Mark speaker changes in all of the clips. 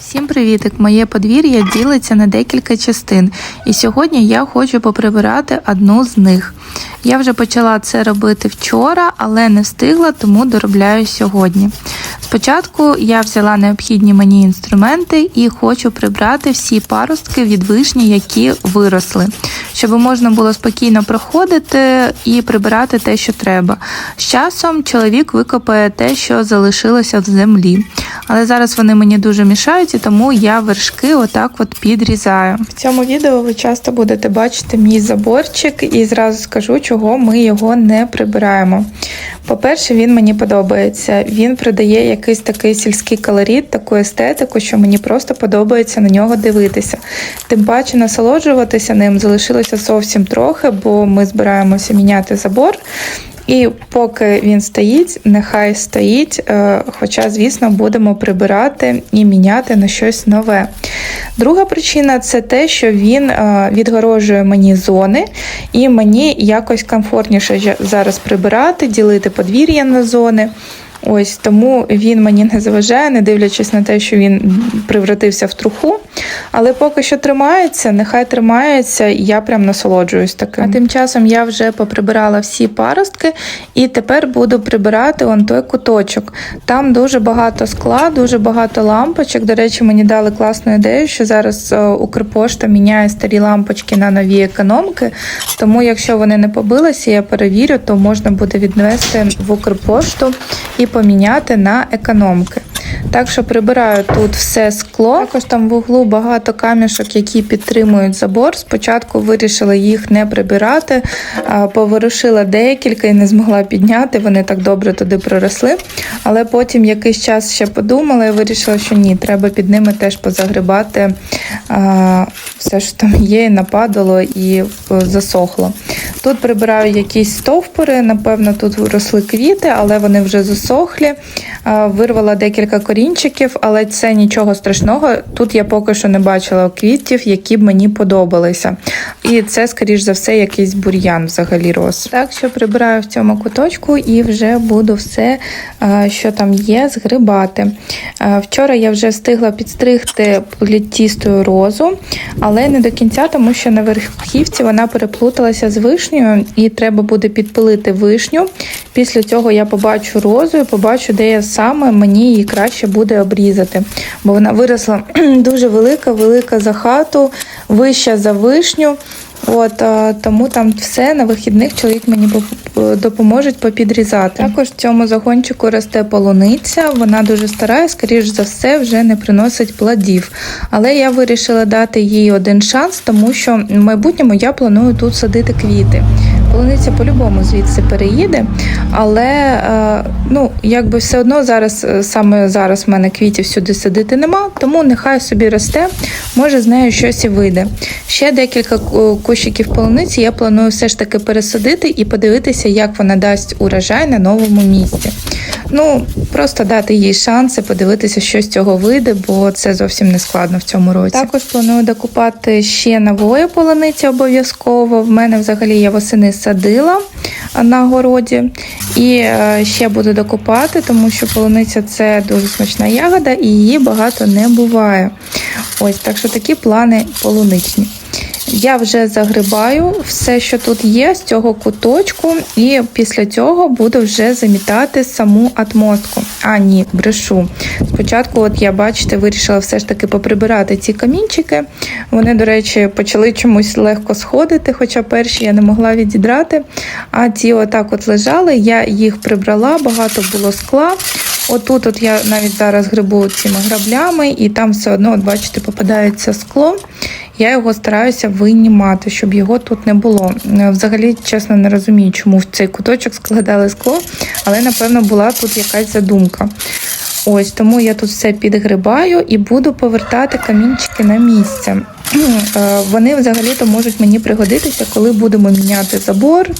Speaker 1: Всім привітик! Моє подвір'я ділиться на декілька частин, і сьогодні я хочу поприбирати одну з них. Я вже почала це робити вчора, але не встигла, тому доробляю сьогодні. Спочатку я взяла необхідні мені інструменти і хочу прибрати всі паростки від вишні, які виросли, щоб можна було спокійно проходити і прибирати те, що треба. З часом чоловік викопає те, що залишилося в землі. Але зараз вони мені дуже мішають, і тому я вершки отак от підрізаю. В цьому відео ви часто будете бачити мій заборчик, і зразу скажу, чого ми його не прибираємо. По-перше, він мені подобається. Він придає якийсь такий сільський колорит, таку естетику, що мені просто подобається на нього дивитися. Тим паче насолоджуватися ним залишилося зовсім трохи, бо ми збираємося міняти забор. І поки він стоїть, нехай стоїть. е, Хоча, звісно, будемо прибирати і міняти на щось нове. Друга причина це те, що він е, відгорожує мені зони, і мені якось комфортніше зараз прибирати, ділити подвір'я на зони. Ось тому він мені не заважає, не дивлячись на те, що він превратився в труху. Але поки що тримається, нехай тримається, і я прям насолоджуюсь таким. А тим часом я вже поприбирала всі паростки, і тепер буду прибирати он той куточок. Там дуже багато скла, дуже багато лампочок. До речі, мені дали класну ідею, що зараз е, Укрпошта міняє старі лампочки на нові економки. Тому, якщо вони не побилися, я перевірю, то можна буде віднести в Укрпошту і поміняти на економки. Так що прибираю тут все скло. Також там в углу багато камішок, які підтримують забор. Спочатку вирішила їх не прибирати, поворушила декілька і не змогла підняти. Вони так добре туди проросли. Але потім якийсь час ще подумала і вирішила, що ні, треба під ними теж позагрибати все, що там є, нападало і е, засохло. Тут прибираю якісь стовпори, напевно, тут росли квіти, але вони вже засохлі. Вирвала декілька корінчиків, але це нічого страшного. Тут я поки що не бачила квітів, які б мені подобалися. І це, скоріш за все, якийсь бур'ян взагалі рос. Так що прибираю в цьому куточку і вже буду все, що там є, згрибати. Вчора я вже встигла підстригти плетістою розу, але не до кінця, тому що на верхівці вона переплуталася з вишнею, і треба буде підпилити вишню. Після цього я побачу розу і побачу, де я саме мені її краще буде обрізати. Бо вона виросла дуже велика, велика за вища за вишню. От тому там все на вихідних чоловік мені допоможе допоможуть попідрізати. Також в цьому загончику росте полуниця. Вона дуже стара, і, скоріш за все, вже не приносить плодів. Але я вирішила дати їй один шанс, тому що в майбутньому я планую тут садити квіти. Полуниця по-любому звідси переїде, але е, ну, якби все одно зараз, е, саме зараз в мене квітів сюди садити нема, тому нехай собі росте, може з нею щось і вийде. Ще декілька ку- кущиків полуниці я планую все ж таки пересадити і подивитися, як вона дасть урожай на новому місці. Ну, просто дати їй шанси, подивитися, що з цього вийде, бо це зовсім не складно в цьому році. Також планую докупати ще нової полуниці обов'язково. В мене взагалі я восени садила на городі. І е, ще буду докупати, тому що полуниця це дуже смачна ягода і її багато не буває. Ось так що такі плани полуничні. Я вже загрибаю все, що тут є з цього куточку, і після цього буду вже замітати саму атмостку. А, ні, брешу. Спочатку, от я бачите, вирішила все ж таки поприбирати ці камінчики. Вони, до речі, почали чомусь легко сходити, хоча перші я не могла відідрати. А ті отак от лежали, я їх прибрала, багато було скла. Отут от я навіть зараз грибу цими граблями, і там все одно, от бачите, попадається скло. Я його стараюся винімати, щоб його тут не було. Е, Взагалі, чесно, не розумію, чому в цей куточок складали скло, але напевно була тут якась задумка. Ось тому я тут все підгрибаю і буду повертати камінчики на місце. Е, Вони взагалі-то можуть мені пригодитися, коли будемо міняти забор.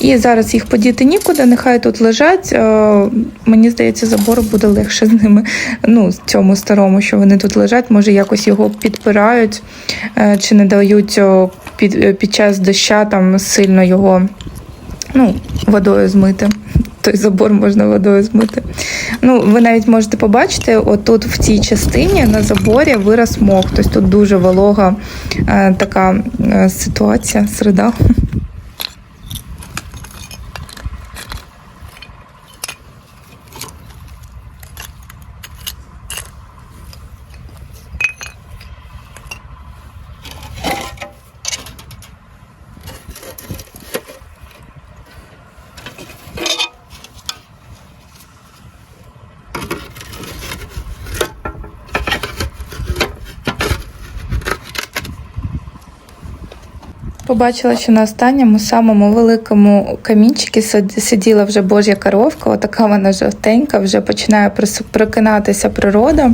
Speaker 1: І зараз їх подіти нікуди, нехай тут лежать. Е, Мені здається, забору буде легше з ними. Ну, цьому старому, що вони тут лежать, може якось його підпирають е, чи не дають під, під час доща там сильно його Ну, водою змити. Той забор можна водою змити. Ну, ви навіть можете побачити, отут в цій частині на заборі вираз мох. Тобто тут дуже волога е, така е, ситуація, середа. Побачила, що на останньому самому великому камінчику сид- сиділа вже божя коровка, отака вона жовтенька, вже починає прокинатися природа.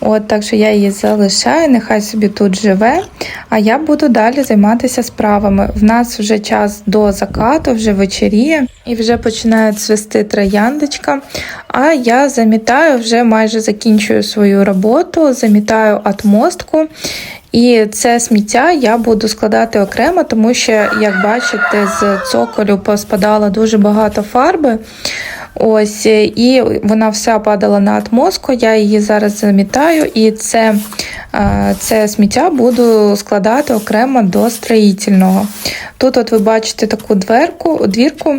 Speaker 1: От, так що я її залишаю, нехай собі тут живе. А я буду далі займатися справами. В нас вже час до закату, вже вечеріє і вже починає цвісти трояндочка. А я замітаю, вже майже закінчую свою роботу, замітаю атмостку. І це сміття я буду складати окремо, тому що, як бачите, з цоколю поспадало дуже багато фарби. Ось, і вона вся падала на атмоску. Я її зараз замітаю, і це, е, це сміття буду складати окремо до строїтельного. Тут, от ви бачите таку дверку, двірку,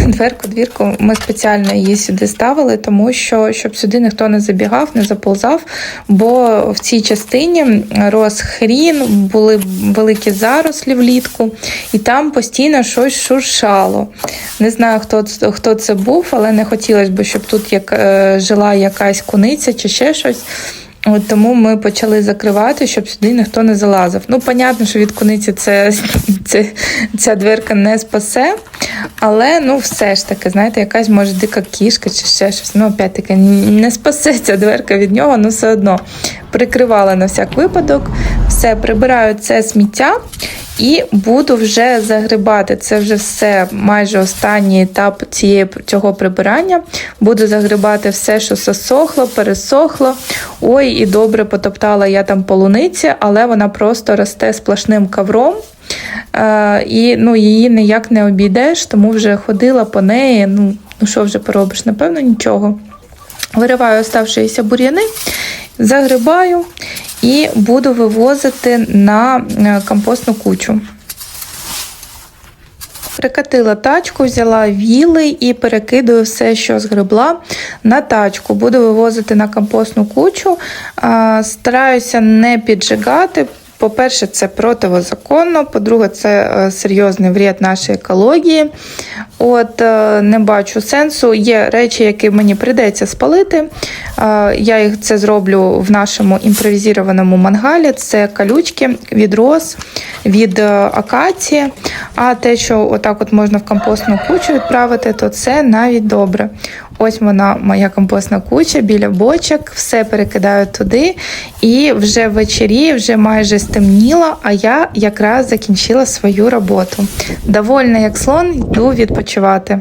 Speaker 1: дверку, двірку. Ми спеціально її сюди ставили, тому що щоб сюди ніхто не забігав, не заползав. Бо в цій частині рос хрін, були великі зарослі влітку, і там постійно щось шуршало. Не знаю, хто, хто це був, але не хотілося б, щоб тут як, е, жила якась куниця чи ще щось. От тому ми почали закривати, щоб сюди ніхто не залазив. Ну, понятно, що від куниці це, це, ця дверка не спасе, але ну все ж таки, знаєте, якась може дика кішка чи ще щось. Ну, опять-таки, не спасе ця дверка від нього, ну все одно прикривала на всяк випадок. Все, прибираю це сміття. І буду вже загрибати. Це вже все майже останній етап цієї цього прибирання. Буду загрибати все, що засохло, пересохло. Ой, і добре потоптала я там полуниці, але вона просто росте сплошним ковром. Е, і ну, її ніяк не обійдеш, тому вже ходила по неї. Ну, ну що вже поробиш? Напевно, нічого. Вириваю оставшиеся бур'яни, загрибаю і буду вивозити на е, компостну кучу. Прикатила тачку, взяла віли і перекидую все, що згребла, на тачку. Буду вивозити на компостну кучу. Стараюся не піджигати. По-перше, це противозаконно, по-друге, це е, серйозний вред нашій екології. От е, не бачу сенсу. Є речі, які мені прийдеться спалити. Е, Я їх це зроблю в нашому імпровізованому мангалі. Це калючки від роз, від акації. А те, що отак от можна в компостну кучу відправити, то це навіть добре. Ось вона, моя компостна куча біля бочок, все перекидаю туди. І вже ввечері вже майже стемніло, а я якраз закінчила свою роботу. Довольна, як слон, йду відпочивати.